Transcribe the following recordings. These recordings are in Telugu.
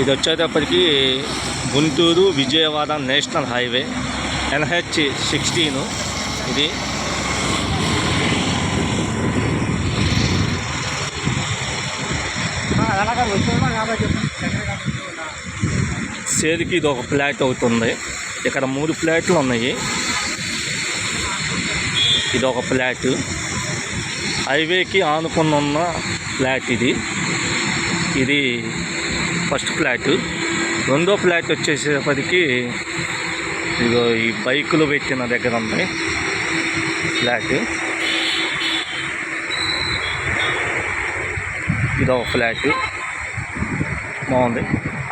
ఇది వచ్చేటప్పటికి Guntur Vijayawada national highway NH sixteen. ఇది సేదికి ఇది ఒక ఫ్లాట్ అవుతుంది. ఇక్కడ మూడు ఫ్లాట్లు ఉన్నాయి. ఇది ఒక ఫ్లాట్. హైవేకి ఆనుకుని ఉన్న ఫ్లాట్ ఇది. ఇది ఫస్ట్ ఫ్లాట్. రెండో ఫ్లాట్ వచ్చేసేపటికి ఇదిగో ఈ బైకులు పెట్టిన దగ్గర ఉంది ఫ్లాట్. ఇది ఒక ఫ్లాట్. బాగుంది.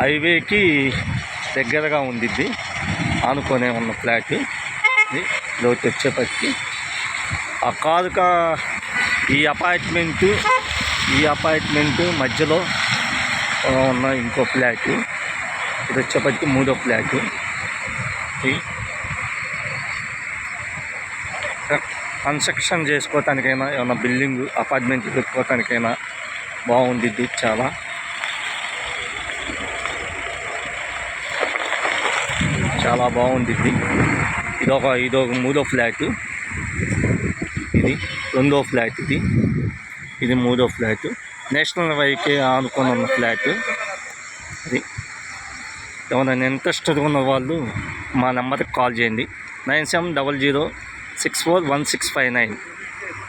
హైవేకి దగ్గరగా ఉంది ఇది ఆనుకొనే ఉన్న ఫ్లాట్. ఇది లోటు వచ్చేపటికి. ఆ కాదుక ఈ అపార్ట్మెంటు ఈ అపార్ట్మెంటు మధ్యలో ఉన్న ఇంకో ఫ్లాట్ ఇది వచ్చేపటికి మూడో ఫ్లాట్ కన్స్ట్రక్షన్ చేసుకోవటానికైనా ఏమైనా బిల్డింగ్ అపార్ట్మెంట్ పెట్టుకోవటానికైనా బాగుండిద్ది చాలా. చాలా బాగుండిద్ది ఇదొక ఇదొక మూడో ఫ్లాట్. ఇది రెండో ఫ్లాట్ ఇది. ఇది మూడో ఫ్లాట్. నేషనల్ వైకి ఆనుకొని ఉన్న ఫ్లాట్. అది. ఎవరైనా ఇంట్రెస్టెడ్ ఉన్న వాళ్ళు మా నెంబర్కి కాల్ చేయండి. Nine seven double zero six four one six five nine.